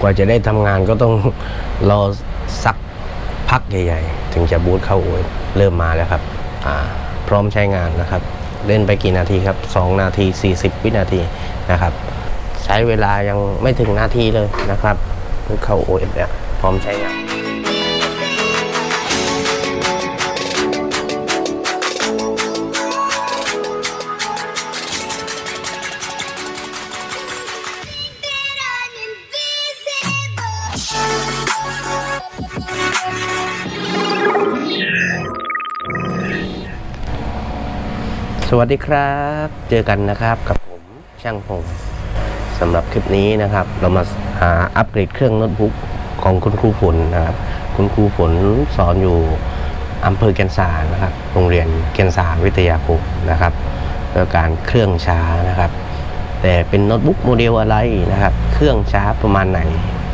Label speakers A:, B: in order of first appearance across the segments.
A: กว่าจะได้ทำงานก็ต้องรอสักพักใหญ่ๆ ถึงจะบูตเข้าโอยเริ่มมาแล้วครับอ่าพร้อมใช้งานนะครับ เล่นไปกี่นาทีครับ 2 นาที 40 วินาทีนะครับ ใช้เวลายังไม่ถึงนาทีเลยนะครับบูตเข้าโอเอเนี่ยพร้อมใช้งาน สวัสดีครับ เจอกันนะครับกับผมช่างพงสำหรับคลิปนี้นะครับ เรามาหาอัปเกรดเครื่องโน้ตบุ๊กของคุณครูฝนนะครับ คุณครูฝนสอนอยู่อำเภอแกนสารนะครับ โรงเรียนแกนสารวิทยาคมนะครับแล้วการเครื่องช้านะครับ แต่เป็นโน้ตบุ๊กโมเดลอะไรนะครับ เครื่องช้าประมาณไหน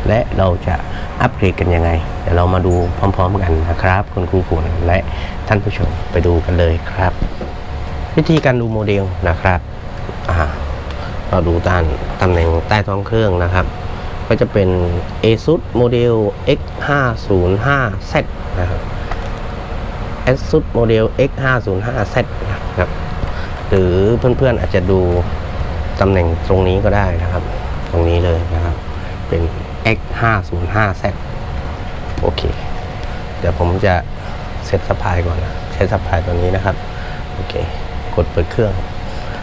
A: และเราจะอัปเกรดกันยังไงเดี๋ยวเรามาดูพร้อม ๆ กันนะครับ คุณครูฝนและท่านผู้ชมไปดูกันเลยครับ วิธีการดูโมเดลนะครับเราดูด้านตำแหน่งใต้ท้องเครื่องนะครับ ก็จะเป็น ASUS โมเดล X505Z นะครับ ASUS โมเดล X505Z นะครับ หรือเพื่อนๆอาจจะดูตำแหน่งตรงนี้ก็ได้นะครับ ตรงนี้เลยนะครับ เป็น X505Z โอเค เดี๋ยวผมจะเซตสปายก่อนนะใช้สปายตัวนี้นะครับ โอเค กดเปิดเครื่อง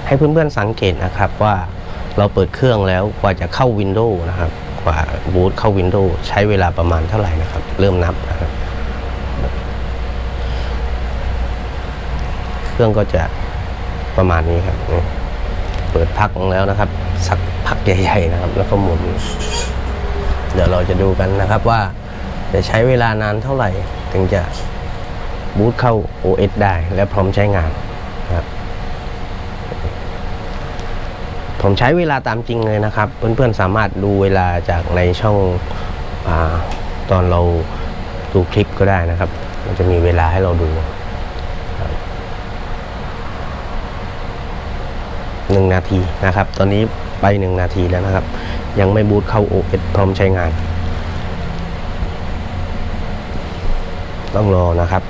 A: ให้เพื่อนๆสังเกตนะครับว่าเราเปิดเครื่องแล้วกว่าจะเข้า Windows นะครับกว่าบูตเข้า Windows ใช้เวลาประมาณเท่าไหร่นะครับ เริ่มนับนะครับเครื่องก็จะประมาณนี้ครับ เปิดพักแล้วนะครับ สักพักใหญ่ๆนะครับ แล้วก็หมุน เดี๋ยวเราจะดูกันนะครับว่าจะใช้เวลานานเท่าไหร่ ถึงจะบูตเข้า OS ได้และพร้อมใช้งานนะครับ ผมใช้เวลาตามจริงเลยนะครับ เพื่อนๆสามารถดูเวลาจากในช่องอตอนเราดูคลิปก็ได้นะครับ มันจะมีเวลาให้เราดูหนึ่งนาทีนะครับ ตอนนี้ไปหนึ่งนาทีแล้วนะครับ ยังไม่บูตเข้า OS พร้อมใช้งาน ต้องรอนะครับ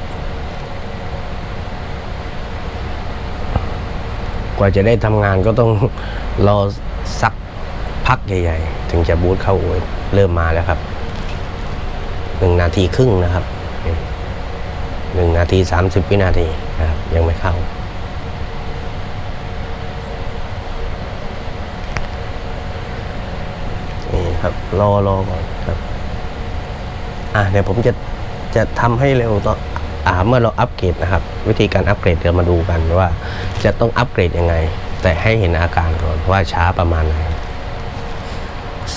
A: ว่าจะได้ทำงานก็ต้องรอสักพักใหญ่ ๆ ถึงจะบูตเข้าโอยเริ่มมาแล้วครับหนึ่งนาทีครึ่งนะครับหนึ่งนาทีสามสิบวินาทีนะครับ ยังไม่เข้า นี่ครับ รอรอก่อนครับ อะเดี๋ยวผมจะจะทำให้เร็วต่อ เมื่อเราอัปเกรดนะครับ วิธีการอัปเกรดเดี๋ยวมาดูกันว่า จะต้องอัปเกรดยังไง แต่ให้เห็นอาการก่อนว่าช้าประมาณไหน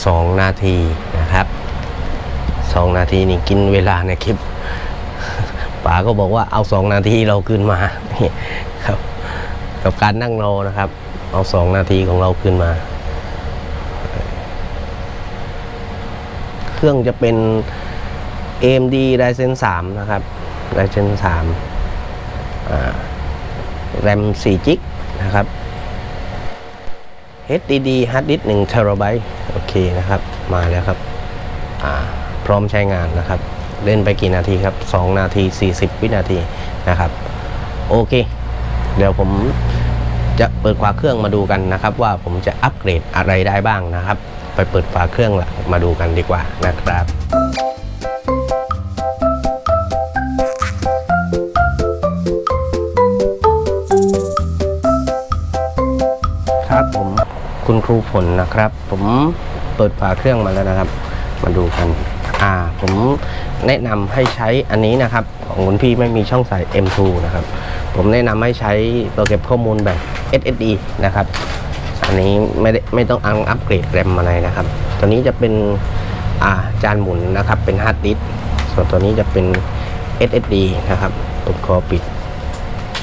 A: สองนาทีนะครับสองนาทีนี่กินเวลาในคลิปป๋าก็บอกว่าเอาสองนาทีเราคืนมาครับ กับการนั่งรอนะครับ เอาสองนาทีของเราคืนมา เครื่องจะเป็น AMD Ryzen 3 นะครับ Ryzen 3อ่า RAM 4 g b นะครับ HDD hard disk 1 t b โอเคนะครับ มาแล้วครับ พร้อมใช้งานนะครับ เล่นไปกี่นาทีครับ 2 นาที 40 วินาทีนะครับ โอเค เดี๋ยวผมจะเปิดฝาเครื่องมาดูกันนะครับ ว่าผมจะอัปเกรดอะไรได้บ้างนะครับ ไปเปิดฝาเครื่องละมาดูกันดีกว่านะครับครับ คุณครูฝนนะครับ ผมเปิดฝาเครื่องมาแล้วนะครับ มาดูกันอ่าผมแนะนำให้ใช้อันนี้นะครับ ของคุณพี่ไม่มีช่องใส่ M2 นะครับ ผมแนะนำให้ใช้ตัวเก็บข้อมูลแบบ SSD นะครับ อันนี้ไม่ได้ไม่ต้องอังอัปเกรดแรมอะไรนะครับ ตัวนี้จะเป็นอ่าจานหมุนนะครับ เป็นฮาร์ดดิสส่วนตัวนี้จะเป็น SSD นะครับตุดคอปิด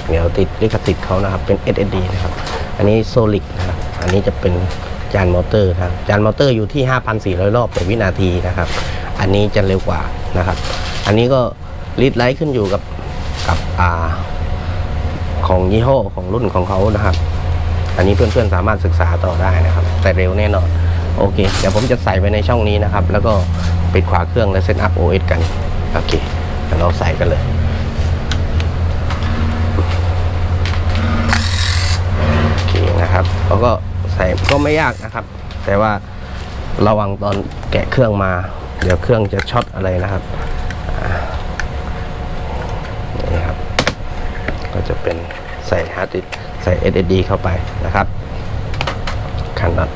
A: เดี๋ยวติดลิขสิทธิ์เขานะครับ เป็น SSD นะครับ อันนี้โซลิดนะครับ อันนี้จะเป็นจานมอเตอร์นะครับจานมอเตอร์อยู่ที่ 5,400 รอบต่อวินาทีนะครับ อันนี้จะเร็วกว่านะครับ อันนี้ก็รีดไลท์ขึ้นอยู่กับกับอ่าของยี่ห้อของรุ่นของเขานะครับ อันนี้เพื่อนๆสามารถศึกษาต่อได้นะครับ แต่เร็วแน่นอน โอเค เดี๋ยวผมจะใส่ไปในช่องนี้นะครับ แล้วก็ปิดขวาเครื่องและเซตอัพ OS กัน โอเคเดี๋ยวเราใส่กันเลย โอเคนะครับแล้วก็ใส่ ก็ไม่ยากนะครับ แต่ว่าระวังตอนแกะเครื่องมา เดี๋ยวเครื่องจะช็อตอะไรนะครับนี่ครับ ก็จะเป็นใส่ฮาร์ดดิสใส่ SSD เข้าไปนะครับคันน็อต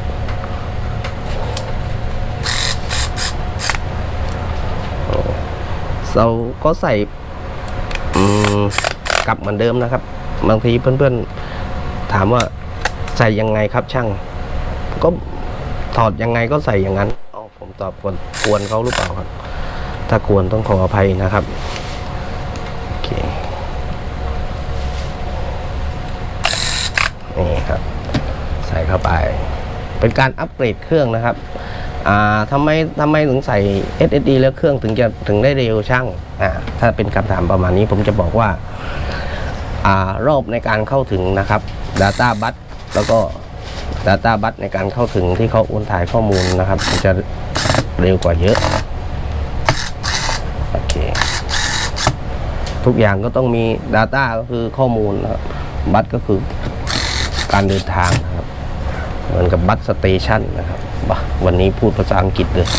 A: เราก็ใส่กลับเหมือนเดิมนะครับ บางทีเพื่อนๆถามว่า ใส่ยังไงครับช่าง ก็ถอดยังไงก็ใส่อย่างนั้นเอผมตอบกวนกวนเขาหรือเปล่าครับ ถ้ากวนต้องขออภัยนะครับโอเคนี่ครับ ใส่เข้าไป เป็นการอัปเกรดเครื่องนะครับอ่าทำไมทำไมถึงใส่ SSD แล้วเครื่องถึงจะถึงได้เร็วช่างอ่าถ้าเป็นคำถามประมาณนี้ผมจะบอกว่าอ่ารอบในการเข้าถึงนะครับ Data Bus แล้วก็ Data Bus ในการเข้าถึงที่เขาโอนถ่ายข้อมูลนะครับมันจะเร็วกว่าเยอะโอเคทุกอย่างก็ต้องมี Data ก็คือข้อมูลนะครับบัตก็คือการเดินทางนะครับเหมือนกับบัตสเตชันนะครับวันนี้พูดภาษาอังกฤษเลย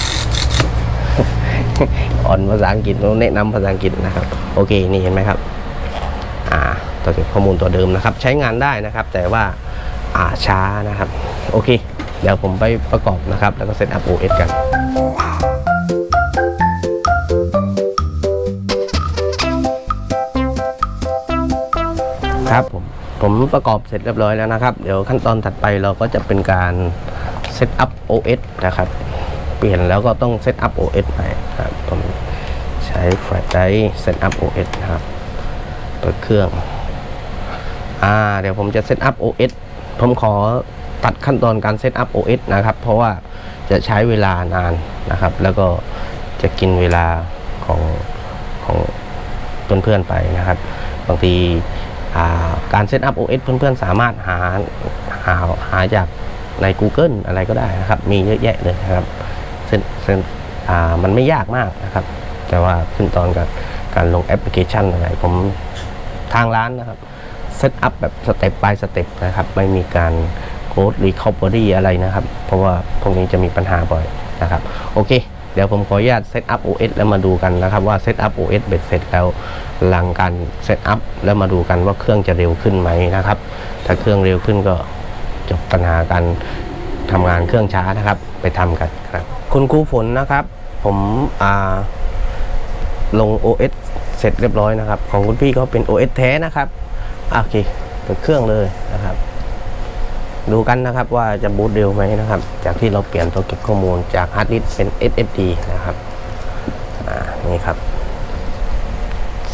A: อ่อนภาษาอังกฤษเราแนะนำภาษาอังกฤษนะครับ โอเค นี่เห็นไหมครับ อ่า ตัวเก็บข้อมูลตัวเดิมนะครับ ใช้งานได้นะครับ แต่ว่า อ่าช้านะครับ โอเค เดี๋ยวผมไปประกอบนะครับ แล้วก็เซตอัพ OS กันครับผมผมประกอบเสร็จเรียบร้อยแล้วนะครับ เดี๋ยวขั้นตอนถัดไปเราก็จะเป็นการเซตอัพ OS นะครับ เปลี่ยนแล้วก็ต้องเซตอัพ OS ใหม่ครับผมใช้แฟลชไดร์เซตอัพ OS นะครับ เปิดเครื่อง อ่า เดี๋ยวผมจะเซตอัพ OS ผมขอตัดขั้นตอนการเซตอัพ OS นะครับ เพราะว่าจะใช้เวลานานนะครับ แล้วก็จะกินเวลาของของเพื่อนๆไปนะครับ บางทีาการเซตอัพ OS เพื่อนๆ สามารถหาหาหาจากใน Google อะไรก็ได้นะครับ มีเยอะแยะเลยนะครับเซนเซนอ่ามันไม่ยากมากนะครับ แต่ว่าขั้นตอนกับการลงแอปพลิเคชันอะไรผมทางร้านนะครับ เซตอัพแบบสเต็ป by สเต็ปนะครับไม่มีการโค้ดรีคอ v เ r y อะไรนะครับ เพราะว่าพวกนี้จะมีปัญหาบ่อยนะครับโอเค เดี๋ยวผมขออนุญาตเซตอัพ OS แล้วมาดูกันนะครับว่าเซตอัพ OS เบ็ดเสร็จแล้วหลังการเซตอัพแล้วมาดูกันว่าเครื่องจะเร็วขึ้นไหมนะครับ ถ้าเครื่องเร็วขึ้นก็จบปัญหาการทำงานเครื่องช้านะครับ ไปทำกันครับ คุณครูฝนนะครับ ผมลง OS เสร็จเรียบร้อยนะครับ ของคุณพี่ก็เป็น OS แท้นะครับ โอเคเปิดเครื่องเลยนะครับ ดูกันนะครับว่าจะบูตเร็วไหมนะครับ จากที่เราเปลี่ยนตัวเก็บข้อมูลจากฮาร์ดดิสเป็น SSD นะครับอ่านี่ครับ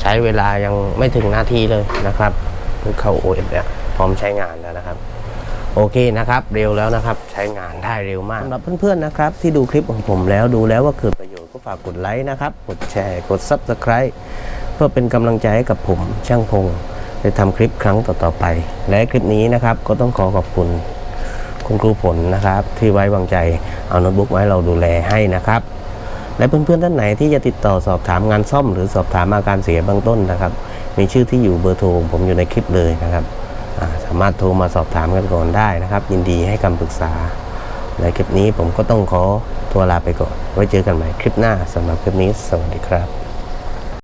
A: ใช้เวลายังไม่ถึงนาทีเลยนะครับเพิ่งเข้า OS เนี่ยพร้อมใช้งานแล้วนะครับโอเคนะครับ เร็วแล้วนะครับ ใช้งานได้เร็วมากสำหรับเพื่อนๆนะครับ ที่ดูคลิปของผมแล้วดูแล้วว่าเกิดประโยชน์ก็ฝากกดไลค์นะครับ กดแชร์ กด Subscribe เพื่อเป็นกำลังใจให้กับผมช่างพง ได้ทำคลิปครั้งต่อๆไป และคลิปนี้นะครับก็ต้องขอขอบคุณคุณครูผลนะครับ ที่ไว้วางใจเอาโน้ตบุ๊กไว้เราดูแลให้นะครับ และเพื่อนๆท่านไหนที่จะติดต่อสอบถามงานซ่อม หรือสอบถามอาการเสียเบื้องต้นนะครับ มีชื่อที่อยู่เบอร์โทรผมอยู่ในคลิปเลยนะครับสามารถโทรมาสอบถามกันก่อนได้นะครับ ยินดีให้คำปรึกษาในคลิปนี้ผมก็ต้องขอตัวลาไปก่อน ไว้เจอกันใหม่คลิปหน้าสำหรับคลิปนี้ สวัสดีครับ